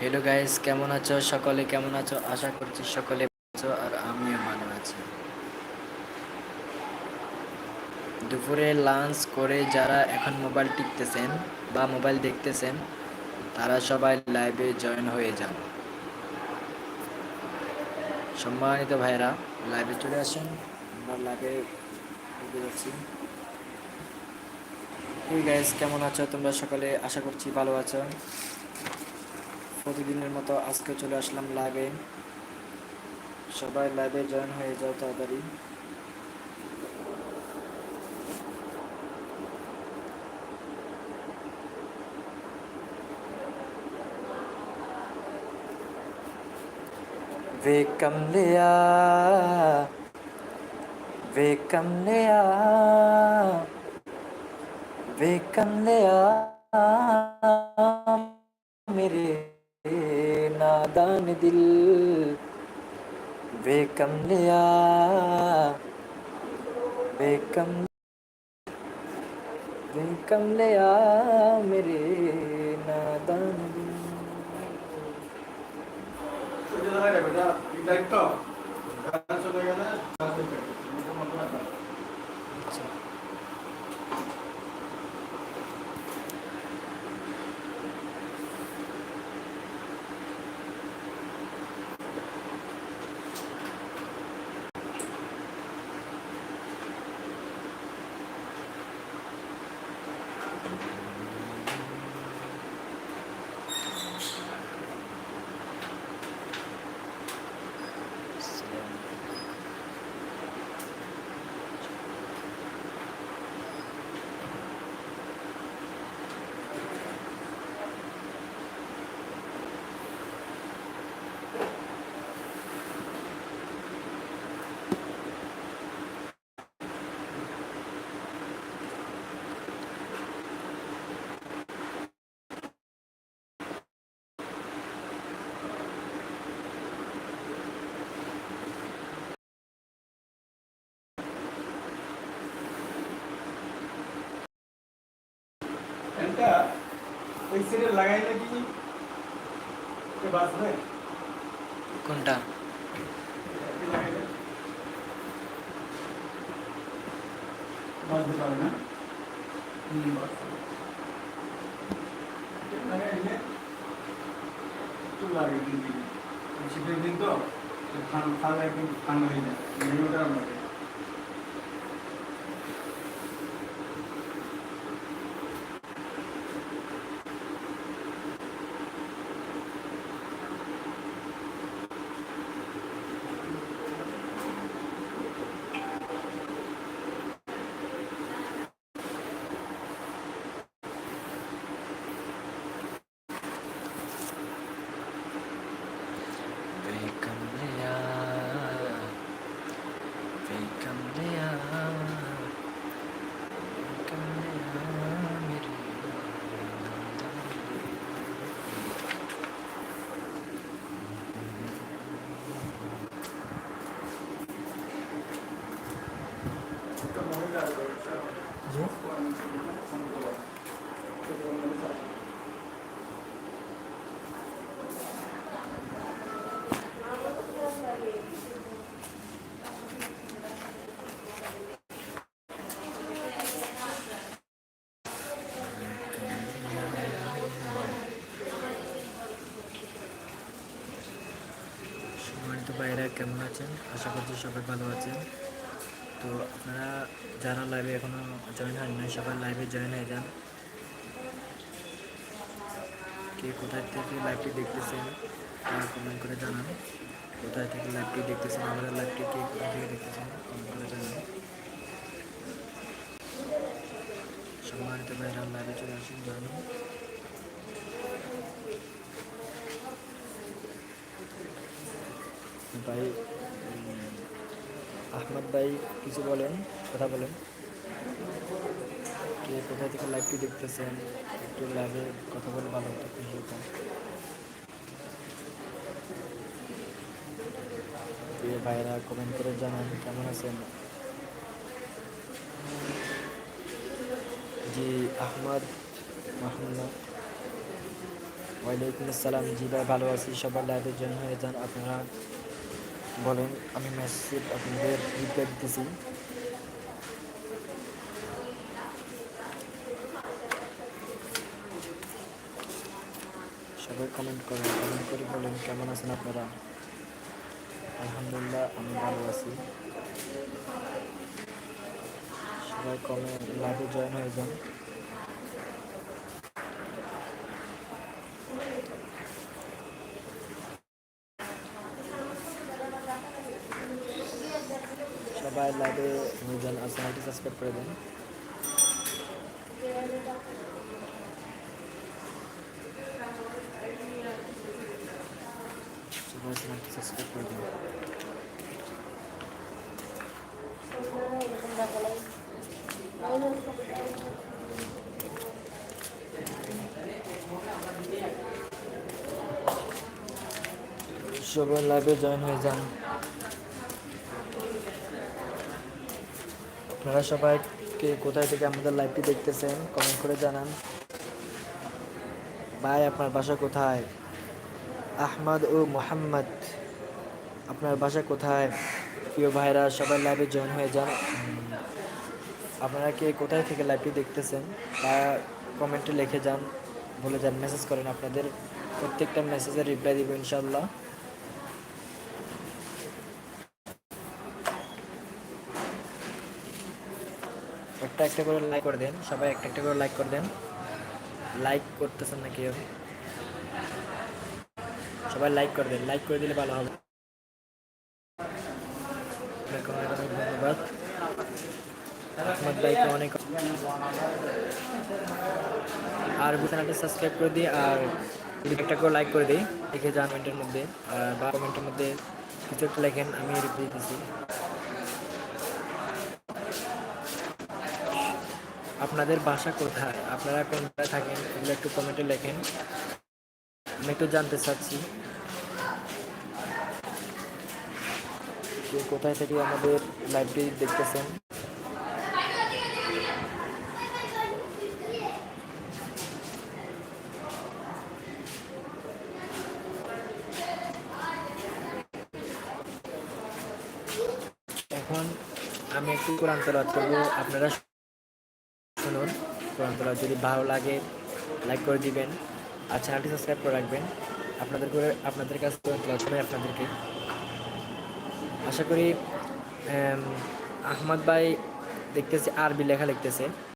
Hello guys কেমন আছো? সকলে কেমন আছো? আশা করছি সকলে আছো আর আমিও ভালো আছি। দুপুরে লাঞ্চ করে যারা এখন মোবাইল টিপতেছেন বা মোবাইল দেখতেছেন, তারা সবাই লাইভে জয়েন হয়ে যান। সম্মানিত ভাইরা লাইভে চলে আসেন। আমরা লাইভে যাচ্ছি। গাইস কেমন আছো? তোমরা সকলে আশা করছি ভালো আছো। প্রতিদিনের মতো আজকে চলে আসলাম লাইভে সবাই লাইভে জয়েন হয়ে যাও তাড়াতাড়ি वे कम लिया वे कम लिया वे कम नादान दिल वे कम लिया वे कम वे कम लिया मेरे नादान दिल সিরে লাগাইলে কি কে বাঁচবে কোনটা? বাঁচতে পারে না? লাগাইলে একটু লাগে দিন শীতের দিন তো ঠান্ডা ঠান্ডা একদম ঠান্ডা হয়ে যায়। ভাইরা কেমন আছেন? আশা করছি সবাই ভালো আছেন। তো আপনারা যারা লাইভে এখনও জয়েন হন নাই সবাই লাইভে জয়েন হয়ে যান। কে কোথায় থেকে লাইভটি দেখতেছেন, তারা কমেন্ট করে জানান। কোথায় থেকে লাইভটি দেখতেছেন, আমাদের লাইভটি কে কোথা থেকে দেখতেছেন কমেন্ট করে জানান। সম্মানিত ভাইরা লাইভে চলে আসুন জয়েন ভাই আহমদ ভাই কিছু বলেন, কথা বলেন। কে কোথা থেকে লাইভটি দেখতেছেন? একটু লাইভে কথা বলে ভালো হতো, খুশি হতাম। ভাইরা কমেন্ট করে জানান, কেমন আছেন? জি, আহমদ, মাহমুদ। ওয়ালাইকুম আসসালাম। জি ভাই, ভালো আছি। সবার লাইভের জন্য হয়ে যান আপনারা বলেন, আমি মেসেজ আপনাদের রিপ্লাই দিতেছি। সবাই কমেন্ট করেন কমেন্ট করে বলেন কেমন আছেন আপনারা? আলহামদুলিল্লাহ, আমি ভালো আছি। সবাই কমেন্ট লাইভে জয়েন হয়ে যান। সবাই লাইভে যান আর চ্যানেলটি সাবস্ক্রাইব করে দেন সবাই লাইভে জয়েন হয়ে যান আপনারা সবাই কে কোথায় থেকে আমাদের লাইভটি দেখতেছেন কমেন্ট করে জানান। ভাই, আপনার বাসা কোথায়? আহমদ ও মোহাম্মদ, আপনার বাসা কোথায়? প্রিয় ভাইরা, সবাই লাইভে জয়েন হয়ে যান। আপনারা কে কোথায় থেকে লাইভটি দেখতেছেন, তা কমেন্টে লিখে যান। বলে যান মেসেজ করেন আপনাদের। প্রত্যেকটা মেসেজের রিপ্লাই দিব ইনশাল্লাহ একটা একটা করে লাইক করে দেন। সবাই একটা একটা করে লাইক করে দেন। লাইক করতেছেন না কেউ সবাই লাইক করে দেন। লাইক করে দিলে ভালো হবে। ধন্যবাদ। আহমদ ভাইকে অনেক আর চ্যানেলটা সাবস্ক্রাইব করে দিই আর একটা করে লাইক করে দিই। লিখে যান মধ্যে। আর বা কমেন্টের মধ্যে কিছু একটা লেখেন, আমি রিপ্লাই দিচ্ছি আপনাদের বাসা কোথায়? আপনারা কোন জায়গায় থাকেন? এগুলো একটু কমেন্টে লেখেন। আমি একটু জানতে চাচ্ছি। কোথায় থেকে আমাদের লাইভটি দেখতেছেন? এখন আমি একটু কোরআন তেলাওয়াত করব। আপনারা কোরআন যদি ভালো লাগে লাইক করে দিবেন। আর চ্যানেলটি সাবস্ক্রাইব করে রাখবেন। আপনাদের করে, আপনাদের কাছ শোনাই আপনাদেরকে। আশা করি আহমদ ভাই দেখতেছি, আরবি লেখা লিখতেছে।